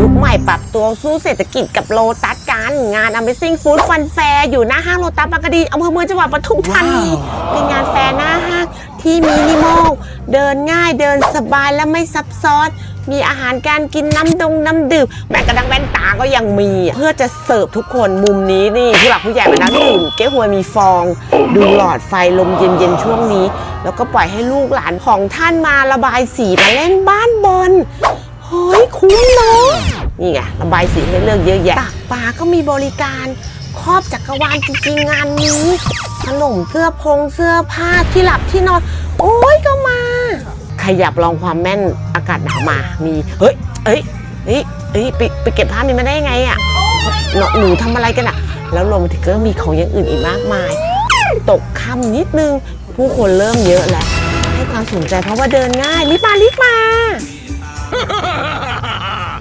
ยุคใหม่ปรับตัวสู้เศรษฐกิจกับโลตัสกันงาน Amazing Food Fun Fair อยู่หน้าห้างโลตัสบางกะดีอำเภอเมืองจังหวัดปทุมธานีเป็นงานแฟร์หน้าห้างที่มินิมอลเดินง่ายเดินสบายและไม่ซับซ้อนมีอาหารการกินน้ำดงน้ำดื่มแม้กระทั่งแว่นตาก็ยังมี เพื่อจะเสิร์ฟทุกคนมุมนี้นี่ผู้หลักผู้ใหญ่มานั่งดื่มเก๊หวยมีฟอง ดูหลอดไฟลมเย็นๆช่วงนี้ แล้วก็ปล่อยให้ลูกหลานของท่านมาระบายสีมาเล่นบ้านบอลเฮ้ยคุ้มเนาะ นี่ไงระบายสีให้เลือกเยอะแยะตักปลาก็มีบริการครอบจักรวาลจริงๆงานนี้ขนมเสื้อพงเสื้อผ้าที่หลับที่นอน โอ้ยก็มา ขยับลองความแม่นอากาศหนาวมา มีเฮ้ยเอ้ยเฮ้ยเอ้ยไปไปเก็บภาพนี้มาได้ยังไงอะ่ะหนูหนูทำอะไรกันอะ่ะ แล้วโรแมนติกก็มีของอย่างอื่นอีกมากมาย ตกค่ำนิดนึง ผู้คนเริ่มเยอะแล้ว ให้ความสนใจเพราะว่าเดินง่ายรีบมารีบมา